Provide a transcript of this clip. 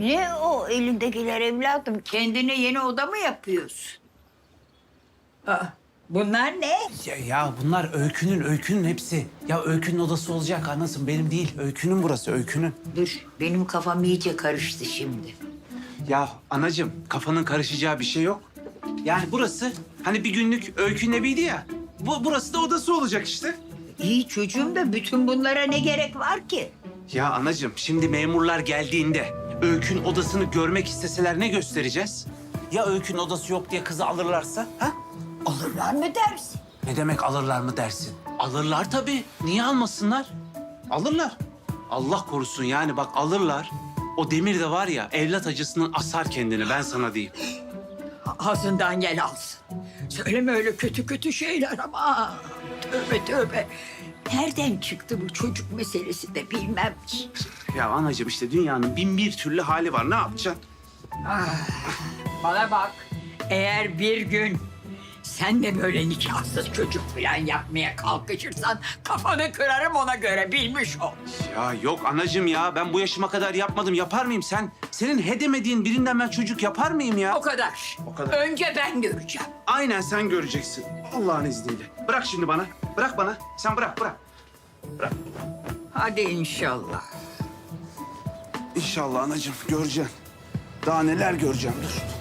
Ne o elindekiler evladım? Kendine yeni oda mı yapıyorsun? Aa, bunlar ne? Ya, ya bunlar öykünün, öykünün hepsi. Ya öykünün odası olacak anasın benim değil. Öykünün burası, öykünün. Dur, benim kafam iyice karıştı şimdi. Ya anacığım kafanın karışacağı bir şey yok. Yani burası hani bir günlük öykünün eviydi ya. Bu, burası da odası olacak işte. İyi çocuğum da bütün bunlara ne gerek var ki? Ya anacığım şimdi memurlar geldiğinde öykün odasını görmek isteseler ne göstereceğiz? Ya öykün odası yok diye kızı alırlarsa? Ha? Alırlar mı dersin? Ne demek alırlar mı dersin? Alırlar tabii. Niye almasınlar? Alırlar. Allah korusun yani bak alırlar. O demir de var ya evlat acısının asar kendini ben sana diyeyim. Ağzından gel alsın. Söyleme öyle kötü kötü şeyler ama. Tövbe tövbe. Nereden çıktı bu çocuk meselesi de bilmem ki. Ya anacığım işte dünyanın bin bir türlü hali var. Ne yapacaksın? Bana bak. Eğer bir gün sen de böyle nikahsız çocuk falan yapmaya kalkışırsan kafanı kırarım ona göre bilmiş ol. Ya yok anacığım ya. Ben bu yaşıma kadar yapmadım. Yapar mıyım sen? Senin hedemediğin birinden ben çocuk yapar mıyım ya? O kadar. O kadar. Önce ben göreceğim. Aynen sen göreceksin. Allah'ın izniyle. Bırak şimdi bana. Bırak bana. Sen bırak bırak. Hadi inşallah. İnşallah anacığım göreceksin. Daha neler göreceğim dur.